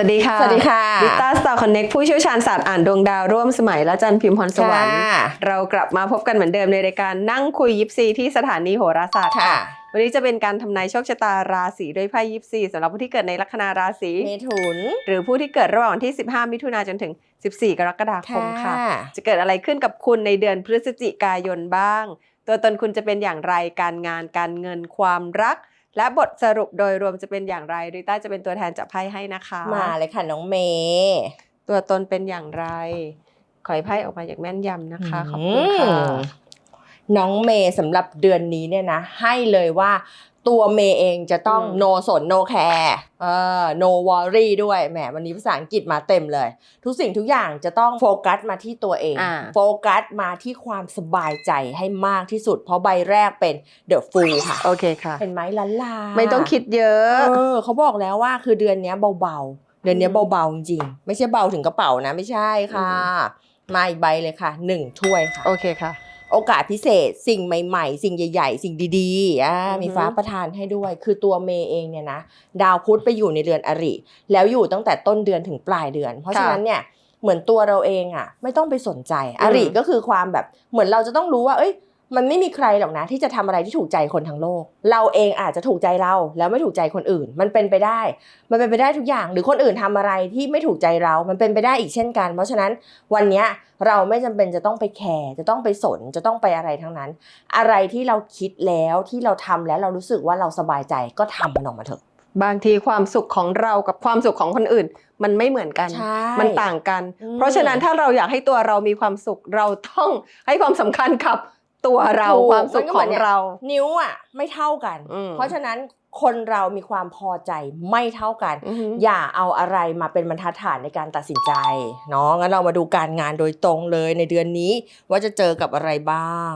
สวัสดีค่ะ สวัสดีค่ะดิต้าสตาร์คอนเน็กผู้เชี่ยวชาญศาสตร์อ่านดวงดาวร่วมสมัยและจันทร์พิมพ์พรสวรรค์ค่ะเรากลับมาพบกันเหมือนเดิมในรายการนั่งคุยยิปซีที่สถานีโหราศาสตร์ค่ะ วันนี้จะเป็นการทำนายโชคชะตาราศีด้วยไพ่ยิปซีสำหรับผู้ที่เกิดในลัคนาราศีเมถุน หรือผู้ที่เกิดระหว่างวันที่ 15 มิถุนายนจนถึง 14 กรกฎาคมค่ะ จะเกิดอะไรขึ้นกับคุณในเดือนพฤศจิกายนบ้าง ตัวตนคุณจะเป็นอย่างไรการงานการเงินความรัก และบทสรุปโดยรวมจะเป็นอย่างไรริต้าจะเป็นตัวแทนจับไพ่ให้นะคะมาเลยค่ะน้องเมย์ตัวตนเป็นอย่างไร ขอให้ไพ่ออกมาอย่างแม่นยำนะคะขอบคุณค่ะอืมน้องเมย์สำหรับเดือนนี้เนี่ยนะ ให้เลยว่า ตัวเมย์เองจะต้อง อืม no สน no care เออ no worry ด้วยแหมวันนี้ภาษาอังกฤษมาเต็มเลย ทุกสิ่งทุกอย่างจะต้องโฟกัสมาที่ตัวเอง อ่า โฟกัสมาที่ความสบายใจให้มากที่สุด เพราะใบแรกเป็น the fool ค่ะ โอเคค่ะ เห็นไหมลันลาไม่ต้องคิดเยอะ เออเขาบอกแล้วว่าคือเดือนเนี้ยเบาๆ เดือนเนี้ยอืมเบาๆจริงๆ ไม่ใช่เบาถึงกระเป๋านะ ไม่ใช่ค่ะ มาอีกใบเลยค่ะหนึ่งถ้วยค่ะ โอเคค่ะ โอกาสพิเศษสิ่งใหม่ ๆ สิ่งใหญ่ ๆ สิ่งดีๆอ่าอือฮึมีฟ้าประทานให้ด้วย คือตัวเมย์เองเนี่ยนะดาวพุธไปอยู่ในเดือนอริ แล้วอยู่ตั้งแต่ต้นเดือนถึงปลายเดือน เพราะฉะนั้นเนี่ยเหมือนตัวเราเองอะ ไม่ต้องไปสนใจอริก็คือความแบบเหมือนเราจะต้องรู้ว่า เอ้ย มันไม่มีใครหรอกนะ ที่จะทำอะไรที่ถูกใจคนทั้งโลก เราเองอาจจะถูกใจเราแล้วไม่ถูกใจคนอื่น มันเป็นไปได้ มันเป็นไปได้ทุกอย่าง หรือคนอื่นทำอะไรที่ไม่ถูกใจเรา มันเป็นไปได้อีกเช่นกัน เพราะฉะนั้นวันเนี้ยเราไม่จำเป็นจะต้องไปแคร์จะต้องไปสนจะต้องไปอะไรทั้งนั้น อะไรที่เราคิดแล้วที่เราทำแล้วเรารู้สึกว่าเราสบายใจก็ทำมันออกมาเถอะ บางทีความสุขของเรากับความสุขของคนอื่นมันไม่เหมือนกันใช่มันต่างกันอืมเพราะฉะนั้นถ้าเราอยากให้ตัวเรามีความสุขเราต้องให้ความสำคัญกับ ตัวเราถูกความสุขมันก็ขเหมือองนเนี่ยเรา นิ้วอะไม่เท่ากัน อืม เพราะฉะนั้นคนเรามีความพอใจไม่เท่ากัน อือฮึอย่าเอาอะไรมาเป็นบรรทัดฐานในการตัดสินใจเนาะงั้นเรามาดูการงานโดยตรงเลยในเดือนนี้ ว่าจะเจอกับอะไรบ้าง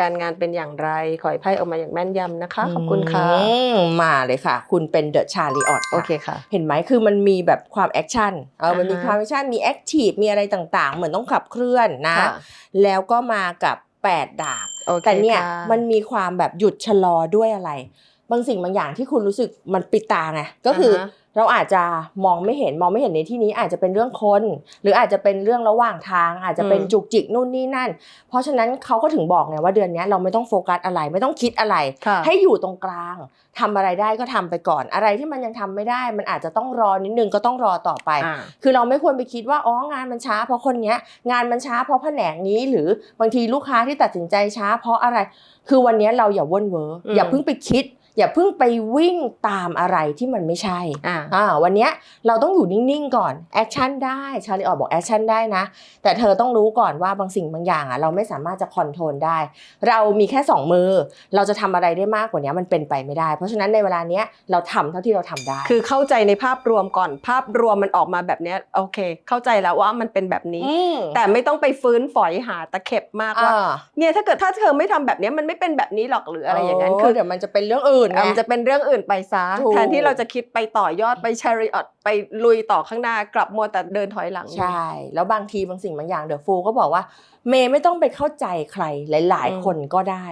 การงานเป็นอย่างไร ขอให้ไพ่ออกมาอย่างแม่นยำนะคะ ขอบคุณค่ะ อืมมาเลยค่ะ คุณเป็นเดอะชาลีออตโอเคค่ะ เห็นไหมคือมันมีแบบความแอคชั่นเออมันมีอ่าฮะ ความแอคชั่นมีแอคทีฟมีอะไรต่างๆ เหมือนต้องขับเคลื่อนนะค่ะแล้วก็มากับ แปดดาบโอเคแต่เนี่ยค่ะมันมีความแบบหยุดชะลอด้วยอะไร บางสิ่งบางอย่างที่คุณรู้สึกมันปิดตาไงก็คืออฮะเราอาจจะมองไม่เห็นมองไม่เห็นในที่นี้อาจจะเป็นเรื่องคน หรืออาจจะเป็นเรื่องระหว่างทาง อาจจะเป็นอืม จุกจิกนู่นนี่นั่น เพราะฉะนั้นเขาก็ถึงบอกไงว่าเดือนเนี้ยเราไม่ต้องโฟกัสอะไรไม่ต้องคิดอะไร ค่ะ ให้อยู่ตรงกลางทำอะไรได้ก็ทำไปก่อน อะไรที่มันยังทำไม่ได้ มันอาจจะต้องรอนิดนึงก็ต้องรอต่อไปอ่าคือเราไม่ควรไปคิดว่าอ๋องานมันช้า เพราะคนเนี้ยงานมันช้าเพราะแผนกนี้หรือบางทีลูกค้าที่ตัดสินใจช้า เพราะอะไร คือวันเนี้ยเราอย่าว่นเวอร์อืมอย่าเพิ่งไปคิด อย่าเพิ่งไปวิ่งตามอะไรที่มันไม่ใช่อ่าอ่าวันเนี้ยเราต้องอยู่นิ่งๆก่อนแอคชั่นได้ชาลีออกบอกแอคชั่นได้นะ แต่เธอต้องรู้ก่อนว่าบางสิ่งบางอย่างอะเราไม่สามารถจะคอนโทรลได้ เรามีแค่สองมือ เราจะทำอะไรได้มากกว่านี้มันเป็นไปไม่ได้ เพราะฉะนั้นในเวลาเนี้ยเราทำเท่าที่เราทำได้ คือเข้าใจในภาพรวมก่อนภาพรวมมันออกมาแบบเนี้ยโอเค เข้าใจแล้วว่ามันเป็นแบบนี้มแต่ไม่ต้องไปฟื้นฝอยหาตะเข็บมากว่าอ่าเนี่ยถ้าเกิดถ้าเธอไม่ทำแบบเนี้ยมันไม่เป็นแบบนี้หรอกหรืออะไรอย่างนั้นโคือเดี๋ยวมันจะเป็นเรื่องอื่นเอ่อมันจะเป็นเรื่องอื่นไปซะถูกแทนที่เราจะคิดไปต่อยอดไปชาริออตไปลุยต่อข้างหน้ากลับมัวแต่เดินถอยหลัง ใช่ แล้วบางทีบางสิ่งบางอย่างเดอะฟูก็บอกว่า เมย์ไม่ต้องไปเข้าใจใครหลายอืมๆคนก็ได้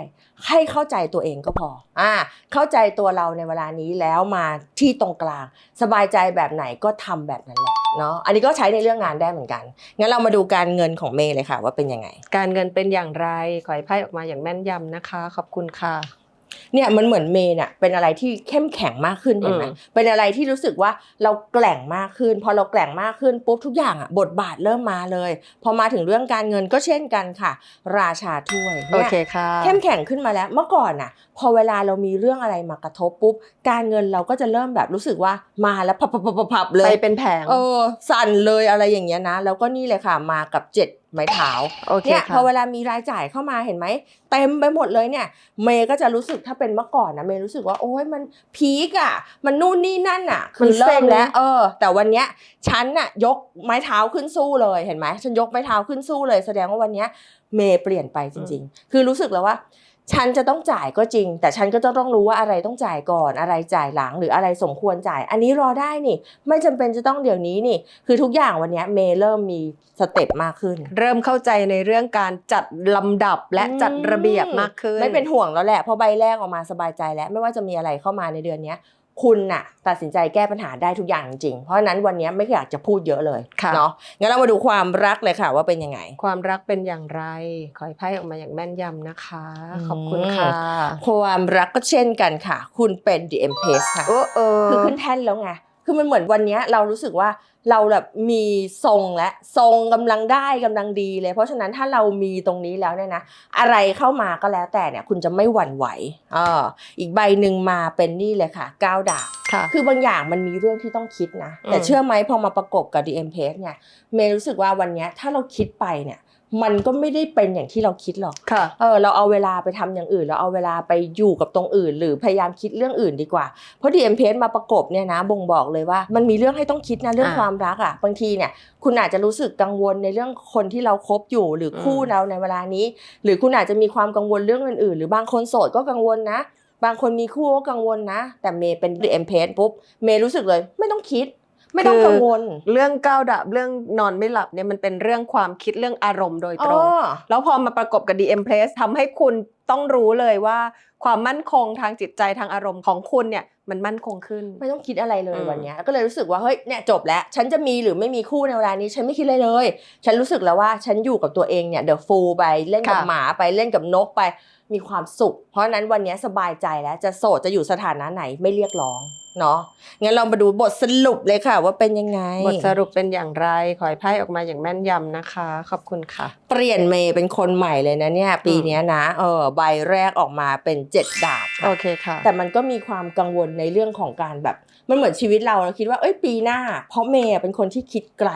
ให้เข้าใจตัวเองก็พออ่าเข้าใจตัวเราในเวลานี้แล้วมาที่ตรงกลาง สบายใจแบบไหนก็ทำแบบนั้นแหละเนาะอันนี้ก็ใช้ในเรื่องงานได้เหมือนกัน งั้นเรามาดูการเงินของเมย์เลยค่ะ ว่าเป็นยังไง การเงินเป็นอย่างไรขอให้ไพ่ออกมาอย่างแม่นยำนะคะ ขอบคุณค่ะ เนี่ยมันเหมือนเมย์เนี่ยเป็นอะไรที่เข้มแข็งมากขึ้นเห็นไหมอืมเป็นอะไรที่รู้สึกว่าเราแกร่งมากขึ้น พอเราแกร่งมากขึ้นปุ๊บทุกอย่างอะบทบาทเริ่มมาเลย พอมาถึงเรื่องการเงินก็เช่นกันค่ะ ราชาถ้วยโอเนี่ยเคค่ะเข้มแข็งขึ้นมาแล้ว เมื่อก่อนน่ะพอเวลาเรามีเรื่องอะไรมากระทบปุ๊บการเงินเราก็จะเริ่มแบบรู้สึกว่ามาแล้วพับพับพับพับพับเลไปยเป็นแผงเออสั่นเลยอะไรอย่างเงี้ยนะ แล้วก็นี่เลยค่ะมากับเจ็ด ไม้เท้าโอเคเนี่ยพค่ะอเวลามีรายจ่ายเข้ามาเห็นไหมเต็มไปหมดเลยเนี่ย เมย์ก็จะรู้สึกถ้าเป็นเมื่อก่อนนะเมย์รู้สึกว่าโอ้ยมันพีกอะ มันนู่นนี่นั่นอะ คือเริ่มแล้ว เออ แต่วันเนี้ยฉันน่ะยกไม้เท้าขึ้นสู้เลยเห็นไหมฉันยกไม้เท้าขึ้นสู้เลย แสดงว่าวันเนี้ยเมย์เปลี่ยนไปจริง ๆ คือรู้สึกแล้วว่า ฉันจะต้องจ่ายก็จริง แต่ฉันก็จะต้องรู้ว่าอะไรต้องจ่ายก่อน อะไรจ่ายหลังหรืออะไรสมควรจ่าย อันนี้รอได้นี่ ไม่จำเป็นจะต้องเดี๋ยวนี้นี่ คือทุกอย่างวันเนี้ยเมย์เริ่มมีสเต็ปมากขึ้น เริ่มเข้าใจในเรื่องการจัดลำดับและจัดระเบียบมากขึ้น ไม่เป็นห่วงแล้วแหละเพราะใบแรกออกมาสบายใจแล้วไม่ว่าจะมีอะไรเข้ามาในเดือนเนี้ย คุณน่ะตัดสินใจแก้ปัญหาได้ทุกอย่างจริงๆเพราะฉะนั้นวันนี้ไม่อยากจะพูดเยอะเลยค่ะเนาะงั้นเรามาดูความรักเลยค่ะว่าเป็นยังไง ความรักเป็นอย่างไร ขอให้ไพ่ออกมาอย่างแม่นยำนะคะอืมขอบคุณค่ะ ความรักก็เช่นกันค่ะ คุณเป็น The Empress ค่ะโอ้เออคือขึ้นแท่นแล้วไง คือมันเหมือนวันเนี้ยเรารู้สึกว่าเราแบบมีทรงและทรงกำลังได้กำลังดีเลย เพราะฉะนั้นถ้าเรามีตรงนี้แล้วเนี่ยนะอะไรเข้ามาก็แล้วแต่เนี่ยคุณจะไม่หวั่นไหวอ่าอีกใบหนึ่งมาเป็นนี่เลยค่ะก้าวดาบค่ะคือบางอย่างมันมีเรื่องที่ต้องคิดนะ แต่อืมเชื่อไหมพอมาประกบกับ The Empress เนี่ยเมย์รู้สึกว่าวันเนี้ยถ้าเราคิดไปเนี่ย มันก็ไม่ได้เป็นอย่างที่เราคิดหรอกค่ะเออเราเอาเวลาไปทำอย่างอื่น เราเอาเวลาไปอยู่กับตรงอื่น หรือพยายามคิดเรื่องอื่นดีกว่า เพราะ DM p มาประกบเนี่ยนะบ่งบอกเลยว่า มันมีเรื่องให้ต้องคิดนะเรื่องอ่าความรักอะบางทีเนี่ยคุณอาจจะรู้สึกกังวลในเรื่องคนที่เราคบอยู่หรือคู่อืมเราในเวลานี้ หรือคุณอาจจะมีความกังวลเรื่องอื่นๆ หรือบางคนโสดก็กังวลนะ บางคนมีคู่ก็กังวลนะ แต่เมย์เป็น DM p ปุ๊บเมย์รู้สึกเลยไม่ต้องคิด ไม่ต้องกังวล เรื่องก้าวดับเรื่องนอนไม่หลับเนี่ยมันเป็นเรื่องความคิดเรื่องอารมณ์โดยตรงอ๋อแล้วพอมาประกบกับ DM Place ทำให้คุณต้องรู้เลยว่า ความมั่นคงทางจิตใจทางอารมณ์ของคุณเนี่ยมันมั่นคงขึ้น ไม่ต้องคิดอะไรเลยอืมวันเนี้ยก็เลยรู้สึกว่าเฮ้ยเนี่ยจบแล้ว ฉันจะมีหรือไม่มีคู่ในเวลานี้ ฉันไม่คิดอะไรเลย ฉันรู้สึกแล้วว่าฉันอยู่กับตัวเองเนี่ยเดอะฟูลไปเล่นกับค่ะหมาไปเล่นกับนกไปมีความสุข เพราะฉะนั้นวันเนี้ยสบายใจแล้วจะโสดจะอยู่สถานะไหนไม่เรียกร้อง เนาะงั้นเรามาดูบทสรุปเลยค่ะ ว่าเป็นยังไง บทสรุปเป็นอย่างไร ขอให้ไพ่ออกมาอย่างแม่นยำนะคะ ขอบคุณค่ะ เปลี่ยนเมย์เป็นคนใหม่เลยนะเนี่ย ปีเนี้ยนะเออใบแรกออกมาเป็นเจ็ดดาบค่ะโอเคค่ะ แต่มันก็มีความกังวลในเรื่องของการแบบมันเหมือนชีวิตเราเราคิดว่าเอ้ยปีหน้า เพราะเมย์เป็นคนที่คิดไกล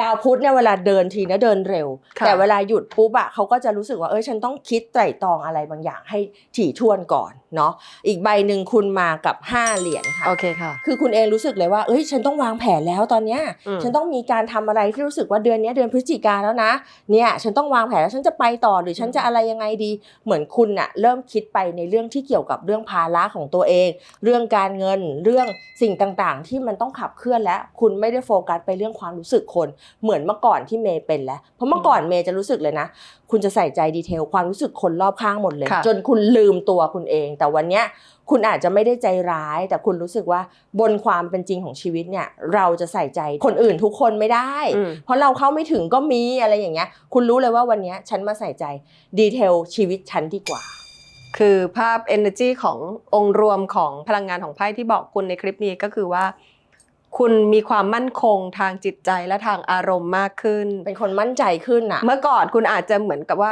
ดาวพุธเนี่ยเวลาเดินทีนะเดินเร็วค่ะแต่เวลาหยุดปุ๊บอะเขาก็จะรู้สึกว่าเอ้ยฉันต้องคิดไตร่ตรองอะไรบางอย่างให้ถี่ถ้วนก่อนเนาะอีกใบหนึ่งคุณมากับ 5 เหรียญค่ะ โอเคค่ะ คือคุณเองรู้สึกเลยว่า เอ้ย ฉันต้องวางแผนแล้วตอนเนี้ย อืม ฉันต้องมีการทำอะไรที่รู้สึกว่าเดือนเนี้ยเดือนพฤศจิกาแล้วนะ เนี่ย ฉันต้องวางแผนแล้วฉันจะไปต่อหรือฉันจะอะไรยังไงดี เหมือนคุณน่ะเริ่มคิดไปในเรื่องที่เกี่ยวกับเรื่องภาระของตัวเอง เรื่องการเงิน เรื่องสิ่งต่างๆ ที่มันต้องขับเคลื่อนแล้ว คุณไม่ได้โฟกัสไปเรื่องความรู้สึกคน เหมือนเมื่อก่อนที่เมย์เป็นแล้ว เพราะเมื่อก่อนเมย์จะรู้สึกเลยนะ คุณจะใส่ใจดีเทลความรู้สึกคนรอบข้างหมดเลย ค่ะ จนคุณลืมตัวคุณเองแต่วันเนี้ยคุณอาจจะไม่ได้ใจร้าย แต่คุณรู้สึกว่าบนความเป็นจริงของชีวิตเนี่ย เราจะใส่ใจคนอื่นทุกคนไม่ได้อืมเพราะเราเข้าไม่ถึงก็มีอะไรอย่างเงี้ย คุณรู้เลยว่าวันเนี้ยฉันมาใส่ใจดีเทลชีวิตฉันดีกว่า คือภาพ energy ขององค์รวมของพลังงานของไพ่ที่บอกคุณในคลิปนี้ก็คือว่า คุณมีความมั่นคงทางจิตใจและทางอารมณ์มากขึ้น เป็นคนมั่นใจขึ้นอะ เมื่อก่อนคุณอาจจะเหมือนกับว่า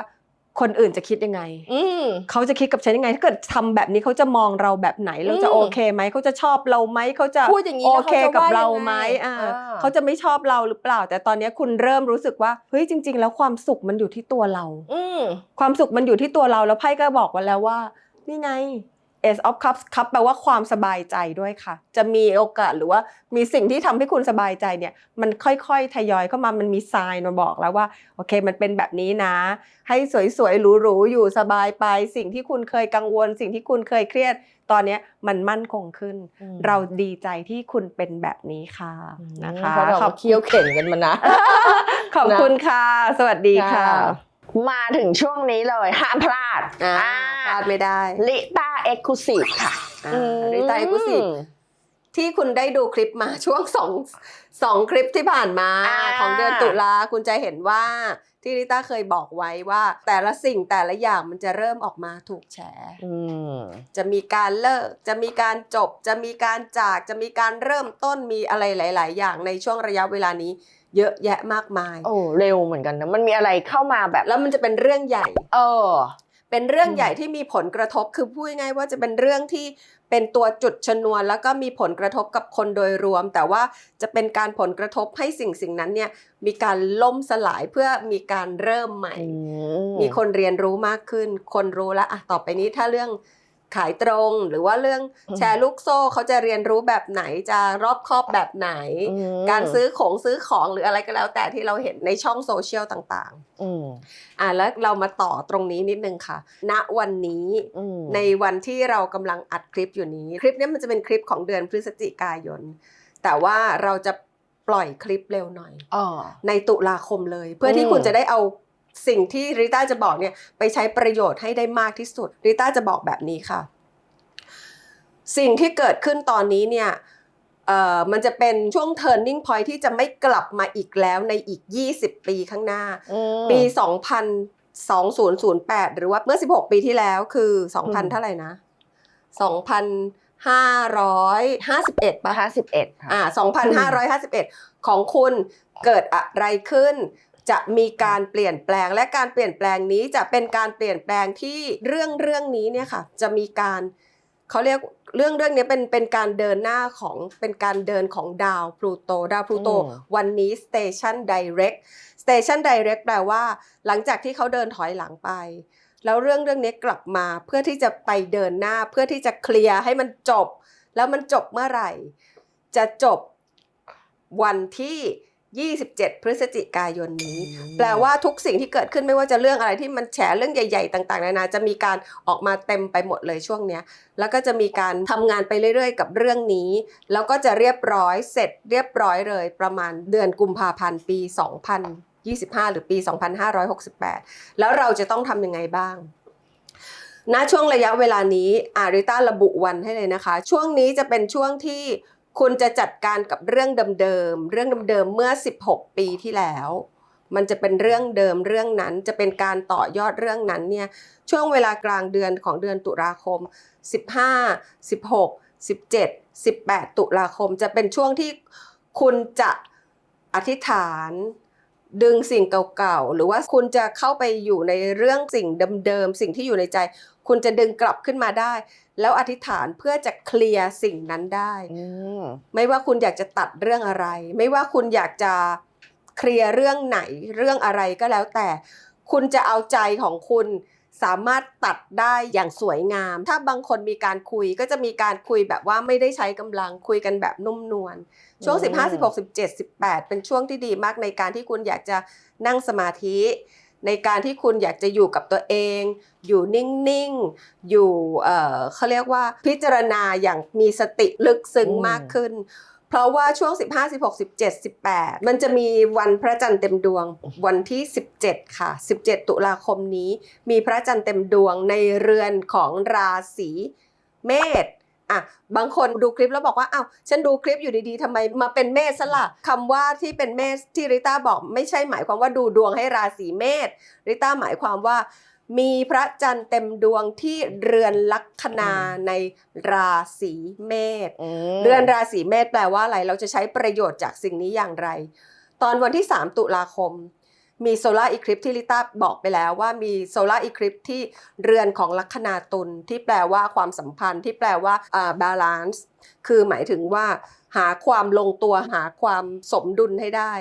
คนอื่นจะคิดยังไงอืมเขาจะคิดกับฉันยังไง ถ้าเกิดทำแบบนี้เขาจะมองเราแบบไหน เราจะอืมโอเคไหมเขาจะชอบเราไหมเขาจะพูดอย่างนี้โอแล้วเคเขาจะกับว่าเรายังไงไหมอ่าอ่าเขาจะไม่ชอบเราหรือเปล่า แต่ตอนนี้คุณเริ่มรู้สึกว่าเฮ้ยจริง ๆ แล้วความสุขมันอยู่ที่ตัวเรา อืมความสุขมันอยู่ที่ตัวเราแล้วไพ่ก็บอกไว้แล้วว่า นี่ไง Ace of Cups ครับแปลว่าความสบายใจด้วยค่ะ จะมีโอกาสหรือว่ามีสิ่งที่ทำให้คุณสบายใจเนี่ยมันค่อยๆทยอยเข้ามามันมีทรายมาบอกแล้วว่าโอเค มันเป็นแบบนี้นะ ให้สวยๆหรูๆอยู่สบายไป สิ่งที่คุณเคยกังวล สิ่งที่คุณเคยเครียด ตอนเนี้ยมันมั่นคงขึ้นอืมเราดีใจที่คุณเป็นแบบนี้ค่ะนะคะเพราะเราขอบเคี่ยวเข็นกันมานะขอบคุณค่ะ สวัสดีค่ะ มาถึงช่วงนี้เลยห้ามพลาดอ่าพลาดไม่ได้ลิต้า เอ็กซ์คลูซีฟค่ะริต้าเอ็กซ์คลูซีฟที่คุณได้ดูคลิปมาช่วงสองสองคลิปที่ผ่านมาอ่าของเดือนตุลาคุณจะเห็นว่าที่ริต้าเคยบอกไว้ว่า แต่ละสิ่งแต่ละอย่างมันจะเริ่มออกมาถูกแฉอืมจะมีการเลิก จะมีการจบ จะมีการจากจะมีการเริ่มต้นมีอะไรหลาย ๆ อย่างในช่วงระยะเวลานี้ เยอะแยะมากมาย โอ้เร็วเหมือนกันนะมันมีอะไรเข้ามาแบบ แล้วมันจะเป็นเรื่องใหญ่ เออ เป็นเรื่องอืมใหญ่ที่มีผลกระทบคือพูดง่ายๆว่าจะเป็นเรื่องที่เป็นตัวจุดชนวน แล้วก็มีผลกระทบกับคนโดยรวม แต่ว่าจะเป็นการผลกระทบให้สิ่งสิ่งนั้นเนี่ยมีการล่มสลายเพื่อมีการเริ่มใหม่อืมีคนเรียนรู้มากขึ้น คนรู้แล้วอะต่อไปนี้ถ้าเรื่อง ขายตรง หรือว่าเรื่องแชร์ลูกโซ่เขาจะเรียนรู้แบบไหนจะรอบคอบแบบไหนอืมการซื้อของซื้อของหรืออะไรก็แล้ว แต่ที่เราเห็นในช่องโซเชียลต่างอืมๆอะแล้วเรามาต่อตรงนี้นิดนึงค่ะ ณวันนี้อืมในวันที่เรากำลังอัดคลิปอยู่นี้ คลิปนี้มันจะเป็นคลิปของเดือนพฤศจิกายน แต่ว่าเราจะปล่อยคลิปเร็วหน่อยอ๋อในตุลาคมเลย เพื่อที่อืมคุณจะได้เอา สิ่งที่ริต้าจะบอกเนี่ยไปใช้ประโยชน์ให้ได้มากที่สุดริต้าจะบอกแบบนี้ค่ะ สิ่งที่เกิดขึ้นตอนนี้เนี่ยเอ่อมันจะเป็นช่วง turning point ที่จะไม่กลับมาอีกแล้วในอีก 20 ปีข้างหน้าอืมปี2008 หรือว่าเมื่อ 16 ปีที่แล้วคืออืม2,000 เท่าไหร่นะ 2,551ป่ะห้าสิบเอ็ดค่ะอ่า2,551 ของคุณเกิดอะไรขึ้น จะมีการเปลี่ยนแปลง และการเปลี่ยนแปลงนี้จะเป็นการเปลี่ยนแปลงที่เรื่องเรื่องนี้เนี่ยค่ะจะมีการเขาเรียกเรื่องเรื่องนี้เป็นเป็นการเดินหน้าของเป็นการเดินของดาวพลูโตดาวพลูโตอืมวันนี้ Station Direct Station Direct แปลว่า หลังจากที่เขาเดินถอยหลังไป แล้วเรื่องเรื่องนี้กลับมาเพื่อที่จะไปเดินหน้าเพื่อที่จะเคลียร์ให้มันจบ แล้วมันจบเมื่อไหร่ จะจบวันที่ 27 พฤศจิกายนนี้ แปลว่าทุกสิ่งที่เกิดขึ้นไม่ว่าจะเรื่องอะไรที่มันแฉเรื่องใหญ่ ๆ ต่าง ๆ นานาจะมีการออกมาเต็มไปหมดเลยช่วงเนี้ยแล้วก็จะมีการทำงานไปเรื่อย ๆ กับเรื่องนี้ แล้วก็จะเรียบร้อยเสร็จเรียบร้อยเลยประมาณเดือนกุมภาพันธ์ปี 2025 หรือปี 2568 แล้วเราจะต้องทำยังไงบ้างณช่วงระยะเวลานี้อาริต้าระบุวันให้เลยนะคะ ช่วงนี้จะเป็นช่วงที่ คุณจะจัดการกับเรื่องเดิมๆเรื่องเดิมๆเมื่อ 16 ปีที่แล้ว มันจะเป็นเรื่องเดิมเรื่องนั้นจะเป็นการต่อยอดเรื่องนั้นเนี่ยช่วงเวลากลางเดือนของเดือนตุลาคม 15 16 17 18 ตุลาคม จะเป็นช่วงที่คุณจะอธิษฐาน ดึงสิ่งเก่าๆ หรือว่าคุณจะเข้าไปอยู่ในเรื่องสิ่งเดิมๆ สิ่งที่อยู่ในใจ คุณจะดึงกลับขึ้นมาได้ แล้วอธิษฐานเพื่อจะเคลียร์สิ่งนั้นได้อืมไม่ว่าคุณอยากจะตัดเรื่องอะไร ไม่ว่าคุณอยากจะเคลียร์เรื่องไหนเรื่องอะไรก็แล้วแต่ คุณจะเอาใจของคุณสามารถตัดได้อย่างสวยงาม ถ้าบางคนมีการคุยก็จะมีการคุยแบบว่าไม่ได้ใช้กำลังคุยกันแบบนุ่มนวล ช่วงอืม15 16 17 18 เป็นช่วงที่ดีมากในการที่คุณอยากจะนั่งสมาธิ ในการที่คุณอยากจะอยู่กับตัวเอง อยู่นิ่งๆ อยู่เอ่อเขาเรียกว่าพิจารณาอย่างมีสติลึกซึ้งอืมมากขึ้น เพราะว่าช่วง 15 16 17 18 มันจะมีวันพระจันทร์เต็มดวงวันที่ 17 ค่ะ 17 ตุลาคมนี้ มีพระจันทร์เต็มดวงในเรือนของราศีเมษ อะบางคนดูคลิปแล้วบอกว่าอ้าวฉันดูคลิปอยู่ดีๆทำไมมาเป็นเมษซะละคำว่าที่เป็นเมษที่ริต้าบอกไม่ใช่หมายความว่าดูดวงให้ราศีเมษริต้าหมายความว่ามีพระจันทร์เต็มดวงที่เรือนลัคนาในราศีเมษมเรือนราศีเมษแปลว่าอะไร เราจะใช้ประโยชน์จากสิ่งนี้อย่างไร ตอนวันที่ 3 ตุลาคม มีโซลาร์อีคลิปที่ลิต้าบอกไปแล้วว่ามีโซลาร์อีคลิปที่เรือนของลัคนาตุลที่แปลว่าความสัมพันธ์ที่แปลว่าอ่าบาลานซ์คือหมายถึงว่าหาความลงตัวหาความสมดุลให้ได้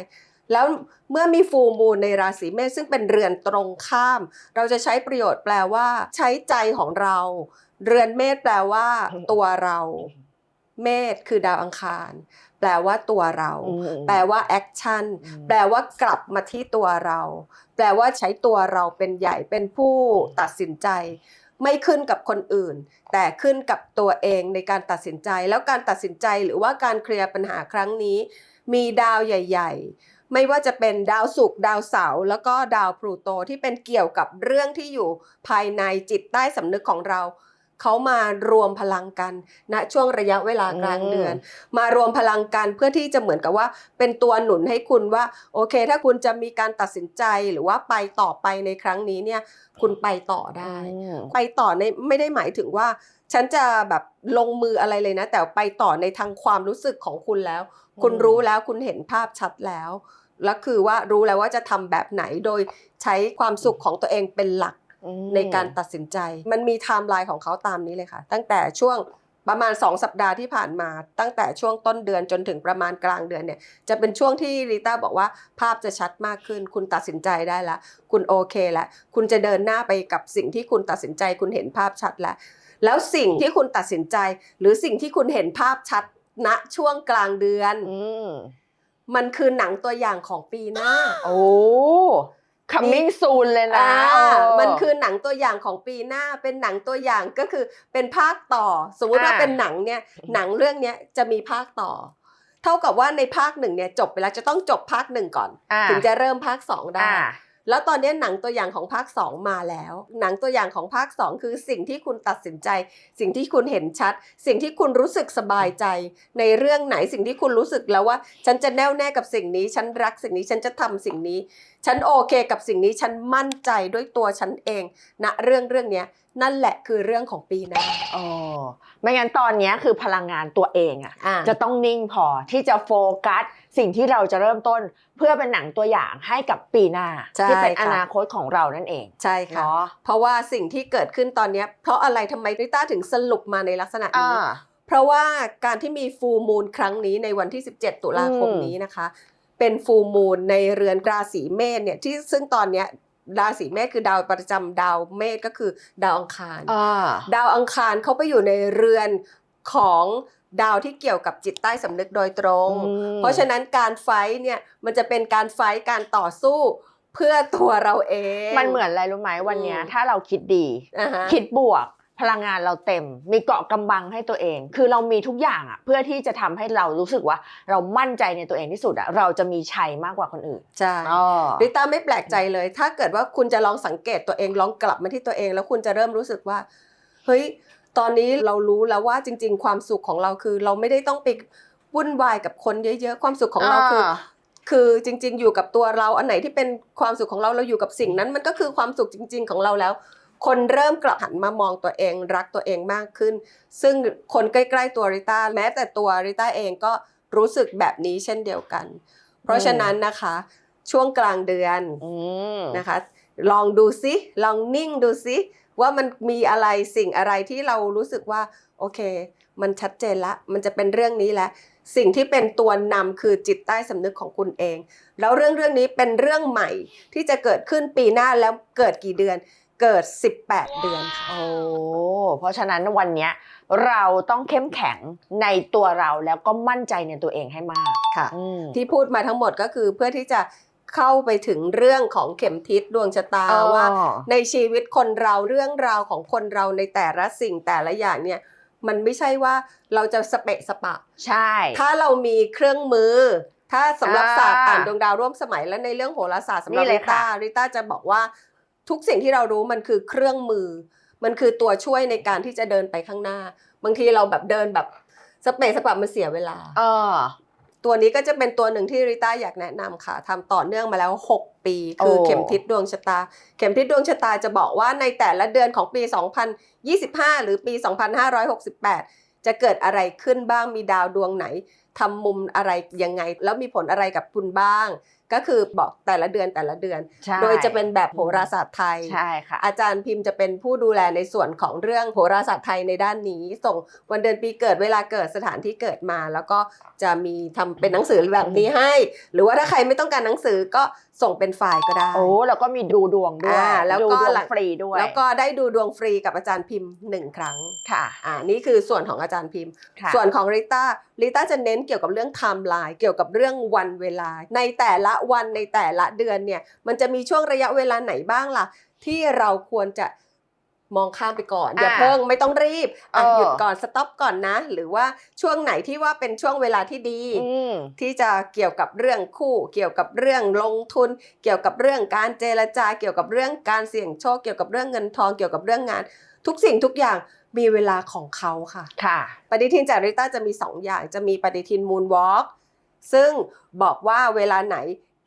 แล้วเมื่อมีฟูมูลในราศีเมษซึ่งเป็นเรือนตรงข้าม เราจะใช้ประโยชน์แปลว่า ใช้ใจของเรา เรือนเมษแปลว่า ตัวเรา เมษคือดาวอังคาร แปลว่าตัวเราอืมแปลว่าแอคชั่นอืมแปลว่ากลับมาที่ตัวเรา แปลว่าใช้ตัวเราเป็นใหญ่เป็นผู้ตัดสินใจ ไม่ขึ้นกับคนอื่น แต่ขึ้นกับตัวเองในการตัดสินใจ แล้วการตัดสินใจหรือว่าการเคลียร์ปัญหาครั้งนี้ มีดาวใหญ่ ๆ ไม่ว่าจะเป็นดาวศุกร์ดาวเสาร์แล้วก็ดาวพลูโตที่เป็นเกี่ยวกับเรื่องที่อยู่ภายในจิตใต้สำนึกของเรา เขามารวมพลังกันณช่วงระยะเวลากลางเดือน มารวมพลังกันเพื่อที่จะเหมือนกับว่า เป็นตัวหนุนให้คุณว่า โอเค ถ้าคุณจะมีการตัดสินใจหรือว่าไปต่อไปในครั้งนี้เนี่ย คุณไปต่อได้อืมไปต่อในไม่ได้หมายถึงว่า ฉันจะแบบลงมืออะไรเลยนะ แต่ไปต่อในทางความรู้สึกของคุณแล้ว คุณอืมรู้แล้วคุณเห็นภาพชัดแล้วแล้วคือว่ารู้แล้วว่าจะทำแบบไหนโดยใช้ความสุขของตัวเองเป็นหลักอืม ในการตัดสินใจ มันมีไทม์ไลน์ของเขาตามนี้เลยค่ะ ตั้งแต่ช่วงประมาณ 2 สัปดาห์ที่ผ่านมา ตั้งแต่ช่วงต้นเดือนจนถึงประมาณกลางเดือนเนี่ย จะเป็นช่วงที่ริต้าบอกว่าภาพจะชัดมากขึ้น คุณตัดสินใจได้แล้วคุณโอเคแล้วคุณจะเดินหน้าไปกับสิ่งที่คุณตัดสินใจ คุณเห็นภาพชัดแล้วแล้วสิ่งที่คุณตัดสินใจ หรือสิ่งที่คุณเห็นภาพชัดณช่วงกลางเดือนอืมมันคือหนังตัวอย่างของปีหน้า โอ้ coming soon เลยนะอ่าโอ้มันคือหนังตัวอย่างของปีหน้า เป็นหนังตัวอย่างก็คือเป็นภาคต่อ สมมุติว่าอ่าเป็นหนังเนี่ย หนังเรื่องเนี้ยจะมีภาคต่อ เท่ากับว่าในภาคหนึ่งเนี่ยจบไปแล้วจะต้องจบภาคหนึ่งก่อนอ่าถึงจะเริ่มภาคสองได้อ่า แล้วตอนนี้หนังตัวอย่างของภาค 2 มาแล้ว หนังตัวอย่างของภาค 2 คือสิ่งที่คุณตัดสินใจ สิ่งที่คุณเห็นชัด สิ่งที่คุณรู้สึกสบายใจ ในเรื่องไหนสิ่งที่คุณรู้สึกแล้วว่า ฉันจะแน่วแน่กับสิ่งนี้ ฉันรักสิ่งนี้ฉันจะทำสิ่งนี้ ฉันโอเคกับสิ่งนี้ฉันมั่นใจด้วยตัวฉันเองณเรื่องเรื่องนี้ นั่นแหละคือเรื่องของปีหน้า อ๋อไม่งั้นตอนเนี้ยคือพลังงานตัวเองอะอ่า จะต้องนิ่งพอที่จะโฟกัสสิ่งที่เราจะเริ่มต้นเพื่อเป็นหนังตัวอย่างให้กับปีหน้า ใช่ที่เป็นค่ะ อนาคตของเรานั่นเองใช่ค่ะ เนาะเพราะว่าสิ่งที่เกิดขึ้นตอนเนี้ยเพราะอะไรทำไมริต้าถึงสรุปมาในลักษณะอ่า นี้ เพราะว่าการที่มีฟูมูลครั้งนี้ในวันที่ 17 ตุลาคมอืม นี้นะคะ เป็นฟูมูลในเรือนราศีเมษเนี่ยที่ซึ่งตอนเนี้ย ราศีเมษคือดาวประจำดาวเมษก็คือดาวอังคารอ่าดาวอังคารเขาไปอยู่ในเรือนของดาวที่เกี่ยวกับจิตใต้สำนึกโดยตรงอืมเพราะฉะนั้นการไฟท์เนี่ยมันจะเป็นการไฟท์การต่อสู้เพื่อตัวเราเอง มันเหมือนอะไรรู้ไหมวันเนี้ยอืมถ้าเราคิดดีอ่าฮะคิดบวก พลังงานเราเต็ม มีเกาะกำบังให้ตัวเอง คือเรามีทุกอย่างอะเพื่อที่จะทำให้เรารู้สึกว่าเรามั่นใจในตัวเองที่สุดอะเราจะมีชัยมากกว่าคนอื่นใช่อ๋อริต้าไม่แปลกใจเลย ถ้าเกิดว่าคุณจะลองสังเกตตัวเองลองกลับมาที่ตัวเอง แล้วคุณจะเริ่มรู้สึกว่าเฮ้ยตอนนี้เรารู้แล้วว่าจริง ๆ ความสุขของเราคือ เราไม่ได้ต้องไปวุ่นวายกับคนเยอะๆความสุขของเราคืออคือจริง ๆ อยู่กับตัวเราอันไหนที่เป็นความสุขของเราเราอยู่กับสิ่งนั้น มันก็คือความสุขจริง ๆ ของเราแล้ว คนเริ่มกลับหันมามองตัวเองรักตัวเองมากขึ้น ซึ่งคนใกล้ๆตัวริต้าแม้แต่ตัวริต้าเองก็รู้สึกแบบนี้เช่นเดียวกัน เพราะฉะนั้นนะคะช่วงกลางเดือนอืมนะคะ ลองดูซิลองนิ่งดูซิว่ามันมีอะไรสิ่งอะไรที่เรารู้สึกว่าโอเค มันชัดเจนละ มันจะเป็นเรื่องนี้แล้วสิ่งที่เป็นตัวนำคือจิตใต้สำนึกของคุณเอง แล้วเรื่องเรื่องนี้เป็นเรื่องใหม่ที่จะเกิดขึ้นปีหน้าแล้วเกิดกี่เดือน เกิด 18 เดือนค่ะ โอ้เพราะฉะนั้นวันเนี้ยเราต้องเข้มแข็งในตัวเราแล้วก็มั่นใจในตัวเองให้มากค่ะ อืม ที่พูดมาทั้งหมดก็คือเพื่อที่จะเข้าไปถึงเรื่องของเข็มทิศดวงชะตาอ๋อว่า ในชีวิตคนเราเรื่องราวของคนเราในแต่ละสิ่งแต่ละอย่างเนี่ย มันไม่ใช่ว่าเราจะสเปะสปะ ใช่ ถ้าเรามีเครื่องมือ ถ้าสำหรับอ่าศาสตร์อ่านดวงดาวร่วมสมัยและในเรื่องโหราศาสตร์สำหรับนี่เลริยค่ะ ต้าริต้าจะบอกว่า ทุกสิ่งที่เรารู้มันคือเครื่องมือ มันคือตัวช่วยในการที่จะเดินไปข้างหน้า บางทีเราแบบเดินแบบสเปะสปะมันเสียเวลา เออ ตัวนี้ก็จะเป็นตัวหนึ่งที่ริต้าอยากแนะนำค่ะทำต่อเนื่องมาแล้ว 6 ปี คือโอ้ เข็มทิศดวงชะตา เข็มทิศดวงชะตาจะบอกว่าในแต่ละเดือนของปี 2025 หรือปี 2568 จะเกิดอะไรขึ้นบ้างมีดาวดวงไหนทำมุมอะไรยังไง แล้วมีผลอะไรกับคุณบ้าง ก็คือบอกแต่ละเดือนแต่ละเดือนใช่โดยจะเป็นแบบโหราศาสตร์ไทยใช่ค่ะอาจารย์พิมพ์จะเป็นผู้ดูแลในส่วนของเรื่องโหราศาสตร์ไทยในด้านนี้ ส่งวันเดือนปีเกิดเวลาเกิดสถานที่เกิดมา แล้วก็จะมีทำเป็นหนังสือแบบนี้ให้ หรือว่าถ้าใครไม่ต้องการหนังสือก็ ส่งเป็นไฟล์ก็ได้ โอ้แล้วก็มีดูดวงด้วยอ่าแล้วก็ดูดวงหลังฟรีด้วย แล้วก็ได้ดูดวงฟรีกับอาจารย์พิมพ์หนึ่งครั้ง ค่ะ อ่า นี่คือส่วนของอาจารย์พิมพ์ค่ะส่วนของริต้า ริต้าจะเน้นเกี่ยวกับเรื่องไทม์ไลน์ เกี่ยวกับเรื่องวันเวลา ในแต่ละวันในแต่ละเดือนเนี่ย มันจะมีช่วงระยะเวลาไหนบ้างล่ะ ที่เราควรจะ มองข้ามไปก่อน อย่าอ่าเพิ่งไม่ต้องรีบอะเออหยุดก่อนสต็อปก่อนนะ หรือว่าช่วงไหนที่ว่าเป็นช่วงเวลาที่ดีอืมที่จะเกี่ยวกับเรื่องคู่ เกี่ยวกับเรื่องลงทุน เกี่ยวกับเรื่องการเจรจา เกี่ยวกับเรื่องการเสี่ยงโชค เกี่ยวกับเรื่องเงินทอง เกี่ยวกับเรื่องงาน ทุกสิ่งทุกอย่างมีเวลาของเขาค่ะ ค่ะ ปฏิทินจากริต้าจะมี 2 อย่าง จะมีปฏิทินมูนวอล์กซึ่งบอกว่าเวลาไหน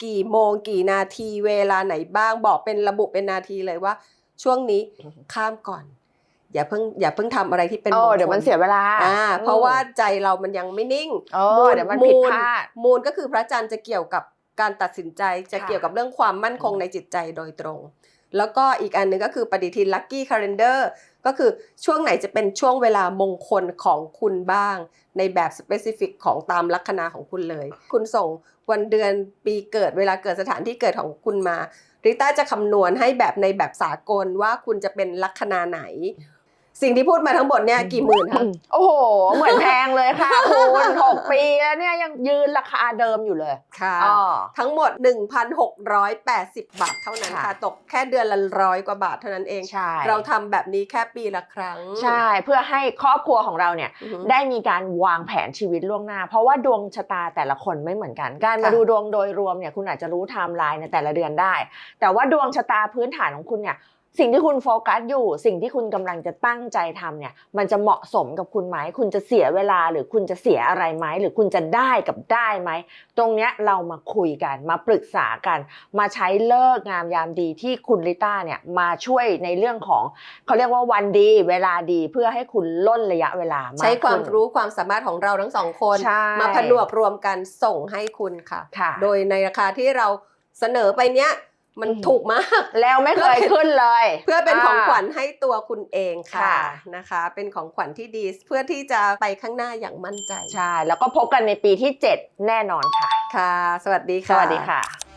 กี่โมงกี่นาทีเวลาไหนบ้างบอกเป็นระบุเป็นนาทีเลยว่า ช่วงนี้ข้ามก่อน อย่าเพิ่งอย่าเพิ่งทำอะไรที่เป็นโอ้มงคลเดี๋ยวมันเสียเวลาอ่าเพราะว่าใจเรามันยังไม่นิ่งโอ้เดี๋ยวมันผิดพลาดมูลก็คือพระจันทร์จะเกี่ยวกับการตัดสินใจจะค่ะเกี่ยวกับเรื่องความมั่นคงในจิตใจโดยตรง แล้วก็อีกอันหนึงก็คือปฏิทิน Lucky Calendar ก็คือช่วงไหนจะเป็นช่วงเวลามงคลของคุณบ้าง ในแบบสเปซิฟิกของตามลัคนาของคุณเลย คุณส่งวันเดือนปีเกิดเวลาเกิดสถานที่เกิดของคุณมา ริต้าจะคำนวณให้แบบในแบบสากลว่าคุณจะเป็นลัคนาไหน สิ่งที่พูดมาทั้งหมดเนี่ยกี่หมื่นคะโอ้โห เหมือนแพงเลยค่ะ คุณหกปีแล้วเนี่ยยังยืนราคาเดิมอยู่เลยค่ะอ๋อทั้งหมด 1,680 บาทเท่านั้นค่ะค่ะ ตกแค่เดือนละร้อยกว่าบาทเท่านั้นเองใช่เราทำแบบนี้แค่ปีละครั้ง ใช่ เพื่อให้ครอบครัวของเราเนี่ยอือหือได้มีการวางแผนชีวิตล่วงหน้า เพราะว่าดวงชะตาแต่ละคนไม่เหมือนกัน การมาค่ะดูดวงโดยรวมเนี่ยคุณอาจจะรู้ไทม์ไลน์ในแต่ละเดือนได้ แต่ว่าดวงชะตาพื้นฐานของคุณเนี่ย สิ่งที่คุณโฟกัสอยู่ สิ่งที่คุณกำลังจะตั้งใจทำเนี่ย มันจะเหมาะสมกับคุณไหม คุณจะเสียเวลาหรือคุณจะเสียอะไรไหม หรือคุณจะได้กับได้ไหม ตรงเนี้ยเรามาคุยกัน มาปรึกษากัน มาใช้เลิกษ์งามยามดีที่คุณลิต้าเนี่ยมาช่วยในเรื่องของเขาเรียกว่าวันดี เวลาดีเพื่อให้คุณล่นระยะเวลามากใช้ความขึ้นรู้ความสามารถของเราทั้งสองคนใช่มาผนวกรวมกันส่งให้คุณค่ะค่ะ โดยในราคาที่เราเสนอไปเนี้ย มันอืมถูกมาก แล้วไม่เคยขึ้นเลย เพื่อเป็นของาขวัญให้ตัวคุณเองค่ะค่ะนะคะ เป็นของขวัญที่ดีเพื่อที่จะไปข้างหน้าอย่างมั่นใจ ใช่ แล้วก็พบกันในปีที่ 7 แน่นอนค่ะ ค่ะ สวัสดีสค่ะวัสดีค่ะ